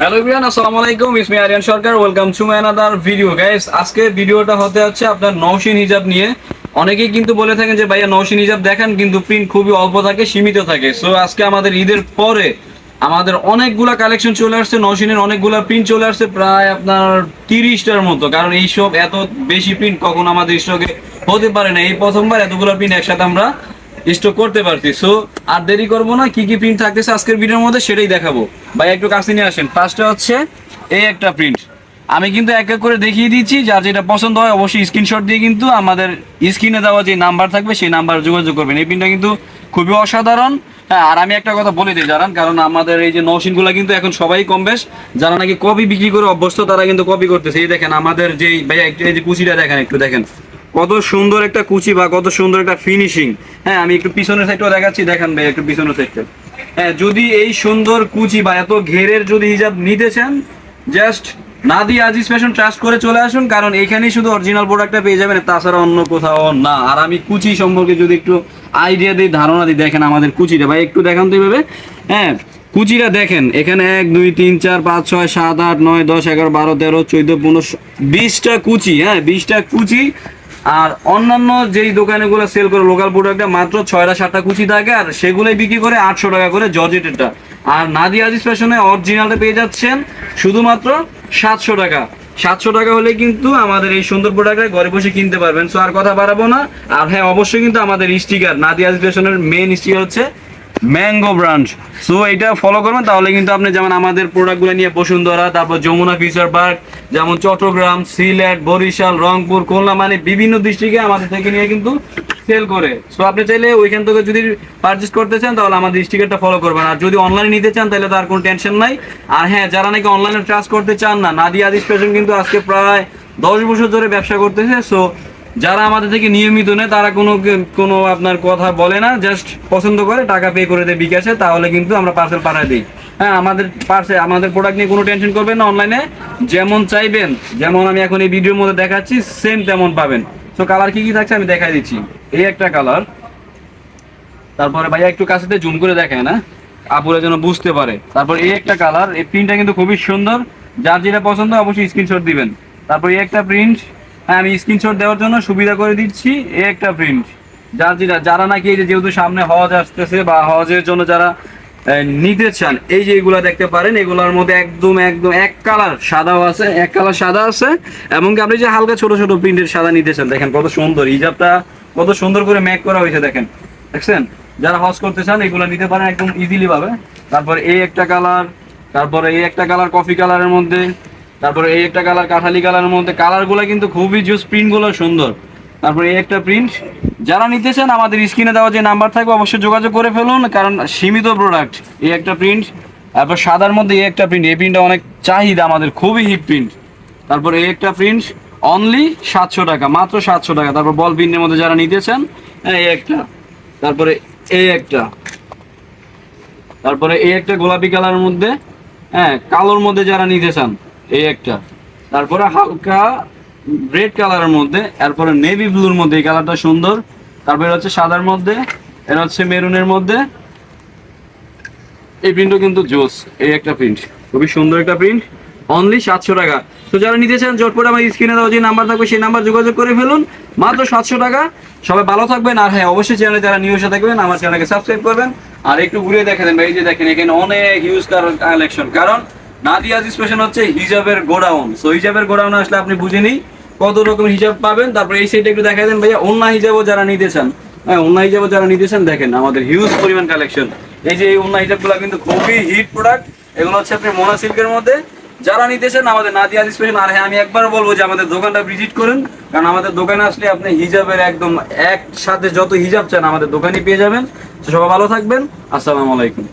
Hello আসসালামু আলাইকুম ইসমি Aryan Sarkar welcome to video guys আজকে ভিডিওটা হতে আপনার হিজাব নিয়ে। অনেকেই কিন্তু বলে থাকেন যে, ভাইয়া হিজাব দেখেন, কিন্তু প্রিন্ট খুবই অল্প থাকে, সীমিত থাকে। সো আজকে আমাদের ঈদের পরে আমাদের অনেকগুলা কালেকশন চলে আসছে নৌশিনের অনেকগুলা প্রিন্ট চলে আসছে, প্রায় আপনার তিরিশটার মতো। কারণ এইসব এত বেশি প্রিন্ট কখন আমাদের স্টকে হতে পারে না। এই প্রথমবার এতগুলো প্রিন্ট একসাথে আমরা স্টক করতে পারছি সো আর দেরি করব না, কি কি প্রিন্ট থাকতেছে আজকের ভিডিওর মধ্যে সেটাই দেখাবো। ভাই, একটু কাছে নিয়ে আসেন। ফার্স্টটা হচ্ছে এই একটা প্রিন্ট আমি কিন্তু এক এক করে দেখিয়ে দিচ্ছি, যার যেটা পছন্দ হয় অবশ্যই স্ক্রিনশট দিয়ে কিন্তু আমাদের স্ক্রিনে দেওয়া যে নাম্বার থাকবে, সেই নাম্বার যোগাযোগ করবেন। এই প্রিন্টটা কিন্তু খুবই অসাধারণ। হ্যাঁ আর আমি একটা কথা বলে দিই, জানান, কারণ আমাদের এই যে নৌসিনগুলো কিন্তু এখন সবাই কম বেশ। যারা নাকি কপি বিক্রি করে অভ্যস্ত, তারা কিন্তু কপি করতেছে। এই দেখেন, আমাদের যেই ভাইয়া একটু এই যে কুচিটা দেখেন, একটু দেখেন। কত সুন্দর একটা কুচি বা কত সুন্দর একটা ফিনিশিং হ্যাঁ আমি একটু পিছনের সাইডটাও দেখাচ্ছি, দেখেন ভাই, একটু পিছনের সাইডটা হ্যাঁ যদি এই সুন্দর কুচি বা এত ঘেরের যদি হিজাব নিতে চান জাস্ট না দিয়ে আজিজ ফ্যাশন ট্রাস্ট করে চলে আসুন, কারণ এখানেই শুধু অরিজিনাল প্রোডাক্টটা পেয়ে যাবেন, তাছাড়া অন্য কোথাও না। আর আমি কুচি সম্পর্কে যদি একটু আইডিয়া দিই, ধারণা দিই, দেখেন আমাদের কুচিটা। ভাই, একটু দেখান তো এইভাবে হ্যাঁ কুচিটা দেখেন, এখানে এক, দুই, তিন, চার, পাঁচ, ছয়, সাত, আট, নয়, দশ, এগারো, বারো, তেরো, চোদ্দ, পনেরো বিশটা কুচি হ্যাঁ বিশটা কুচি আর অন্যান্য যেই দোকানেগুলো সেল করে লোকাল প্রোডাক্টটা মাত্র ছয়টা সাতটা কুচি থাকে আর সেগুলোই বিক্রি করে আটশো টাকা করে জর্জেটেরটা। আর নাদি আজিজ ফ্যাশনে অরিজিনালটা পেয়ে যাচ্ছেন শুধুমাত্র সাতশো টাকা। সাতশো টাকা হলে কিন্তু আমাদের এই সুন্দর প্রোডাক্টটা ঘরে বসে কিনতে পারবেন। সো আর কথা বাড়াবো না। আর হ্যাঁ অবশ্যই কিন্তু আমাদের স্টিকার নাদি আজিজ ফ্যাশনের মেন স্টিকার হচ্ছে ম্যাঙ্গো ব্রাঞ্চ সো এটা ফলো করবেন, তাহলে কিন্তু আপনি যেমন আমাদের প্রোডাক্টগুলো নিয়ে বসুন্ধরা, তারপর যমুনা ফিচার পার্ক যেমন চট্টগ্রাম, সিলেট, বরিশাল, রংপুর, খুলনা মানে বিভিন্ন ডিস্ট্রিক্টে আমাদের থেকে নিয়ে কিন্তু সেল করে। সো আপনি চাইলে ওইখান থেকে যদি পারচেস করতে চান, তাহলে আমাদের স্টিকারটা ফলো করবেন। আর যদি অনলাইনে নিতে চান, তাহলে তার কোনো টেনশন নাই। আর হ্যাঁ যারা নাকি অনলাইনে ট্রাস্ট করতে চান না, নাদিয়া আদিস ফ্যাশন কিন্তু আজকে প্রায় দশ বছর ধরে ব্যবসা করতেছে। সো যারা আমাদের থেকে নিয়মিত নেয়, তারা কোনো কোনো আপনার কথা বলে না জাস্ট পছন্দ করে, টাকা পে করে দেয় বিকাশে, তাহলে কিন্তু আমরা পার্সেল পাঠায় দিই। হ্যাঁ আমাদের পার্সেল আমাদের প্রোডাক্ট নিয়ে কোনো টেনশন করবেন না অনলাইনে যেমন চাইবেন, যেমন আমি এখন এই ভিডিওর মধ্যে দেখাচ্ছি সেম তেমন পাবেন। তো কালার কি কি থাকছে আমি দেখাই দিচ্ছি। এই একটা কালার তারপরে ভাইয়া একটু কাছেতে জুম করে দেখায় না আপুরা যেন বুঝতে পারে। তারপর এই একটা কালার এই প্রিন্টটা কিন্তু খুবই সুন্দর। যার যেটা পছন্দ অবশ্যই স্ক্রিনশট দিবেন। তারপর এই একটা প্রিন্ট হ্যাঁ আমি স্ক্রিনশট দেওয়ার জন্য সুবিধা করে দিচ্ছি। এ একটা প্রিন্ট যার যেটা, যারা নাকি এই যে যেহেতু সামনে হজ আসতেছে বা হজের জন্য যারা নিতে চান, এই যে এগুলা দেখতে পারেন, এগুলোর মধ্যে একদম একদম এক কালার সাদাও আছে, এক কালার সাদা আছে, এবং আপনি যে হালকা ছোট ছোট প্রিন্টের সাদা নিতে চান, দেখেন কত সুন্দর, হিজাবটা কত সুন্দর করে ম্যাক করা হয়েছে, দেখেন। দেখছেন? যারা হজ করতে চান, এগুলো নিতে পারেন একদম ইজিলি পাবে তারপর এই একটা কালার, তারপরে এই একটা কালার কফি কালারের মধ্যে। তারপরে এই একটা কালার কাঠালি কালারের মধ্যে কালারগুলো কিন্তু খুবই জুস প্রিন্টগুলো সুন্দর। তারপরে এই একটা প্রিন্ট যারা নিতে চান, আমাদের স্ক্রিনে দেওয়া যে নাম্বার থাকবে, অবশ্যই যোগাযোগ করে ফেলুন, কারণ সীমিত প্রোডাক্ট এই একটা প্রিন্ট তারপর সাদার মধ্যে এই একটা প্রিন্ট এই প্রিন্টটা অনেক চাহিদা, আমাদের খুবই হিট প্রিন্ট তারপর এই একটা প্রিন্ট অনলি সাতশো টাকা, মাত্র সাতশো টাকা। তারপর বল প্রিন্টের মধ্যে যারা নিতে চান, এই একটা, তারপরে এই একটা। তারপরে এই একটা গোলাপি কালারের মধ্যে হ্যাঁ কালোর মধ্যে যারা নিতে চান এই একটা। তারপরে হালকা রেড কালারের মধ্যে, এরপরে নেভি ব্লুর মধ্যে এই কালারটা সুন্দর। তারপরে হচ্ছে সাদার মধ্যে এটা হচ্ছে মেরুনের মধ্যে। এই প্রিন্টও কিন্তু জোস, এই একটা প্রিন্ট খুবই সুন্দর একটা প্রিন্ট অনলি সাতশো টাকা। তো যারা নিতে চান জটপট আমার স্ক্রিনে দেওয়া যে নাম্বার থাকবে, সেই নাম্বার যোগাযোগ করে ফেলুন। মাত্র সাতশো টাকা। সবাই ভালো থাকবেন, আর হ্যাঁ অবশ্যই চ্যানেলে যারা নিউজ থাকবেন, আমার চ্যানেলকে সাবস্ক্রাইব করবেন। আর একটু ঘুরে দেখে দেন এই যে দেখেন, এখানে অনেক ইউজ কালেকশন কারণ নাদিয়াজ স্পেশাল হচ্ছে হিজাবের গোডাউন। সো হিজাবের গোডাউন আসলে আপনি বুঝে নিই কত রকম হিসাব পাবেন। তারপর এই সাইডে একটু দেখাই দেন ভাইয়া অন্য হিসাবও যারা নিতে চান হ্যাঁ অন্য হিসাবও যারা নিতে চান, দেখেন আমাদের হিউজ পরিমাণ কালেকশন এই যে এই অন্য হিসাবগুলো কিন্তু খুবই হিট প্রোডাক্ট এগুলো হচ্ছে আপনি মোনা সিল্কের মধ্যে। যারা নিতে চান, আমাদের নাদিয়া স্পেশাল আর হ্যাঁ আমি একবার বলব যে আমাদের দোকানটা ভিজিট করুন, কারণ আমাদের দোকানে আসলে আপনি হিজাবের একদম একসাথে যত হিজাব চান আমাদের দোকানে পেয়ে যাবেন। সবাই ভালো থাকবেন। আসসালামু আলাইকুম।